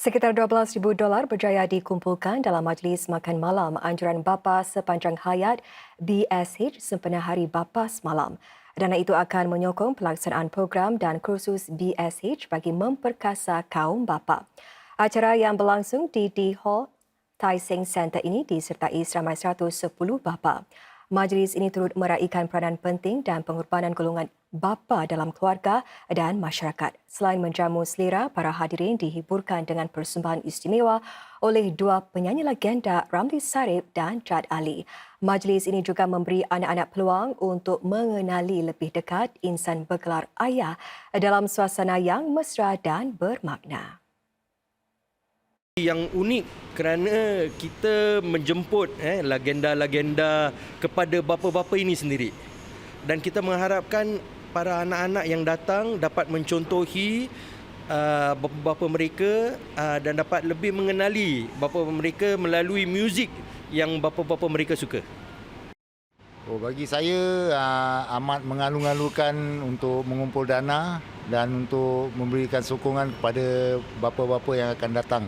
Sekitar 12,000 dolar berjaya dikumpulkan dalam majlis makan malam anjuran bapa sepanjang hayat BSH sempena Hari Bapa semalam. Dana itu akan menyokong pelaksanaan program dan kursus BSH bagi memperkasa kaum bapa. Acara yang berlangsung di D Hall Tai Seng Center ini disertai seramai 110 bapa. Majlis ini turut meraihkan peranan penting dan pengorbanan golongan bapa dalam keluarga dan masyarakat. Selain menjamu selera, para hadirin dihiburkan dengan persembahan istimewa oleh dua penyanyi legenda Ramli Sarip dan Jad Ali. Majlis ini juga memberi anak-anak peluang untuk mengenali lebih dekat insan bergelar ayah dalam suasana yang mesra dan bermakna. Yang unik kerana kita menjemput eh, legenda-legenda kepada bapa-bapa ini sendiri. Dan kita mengharapkan para anak-anak yang datang dapat mencontohi uh, bapa-bapa mereka uh, dan dapat lebih mengenali bapa mereka melalui muzik yang bapa-bapa mereka suka. Oh, bagi saya uh, amat mengalu-alukan untuk mengumpul dana dan untuk memberikan sokongan kepada bapa-bapa yang akan datang.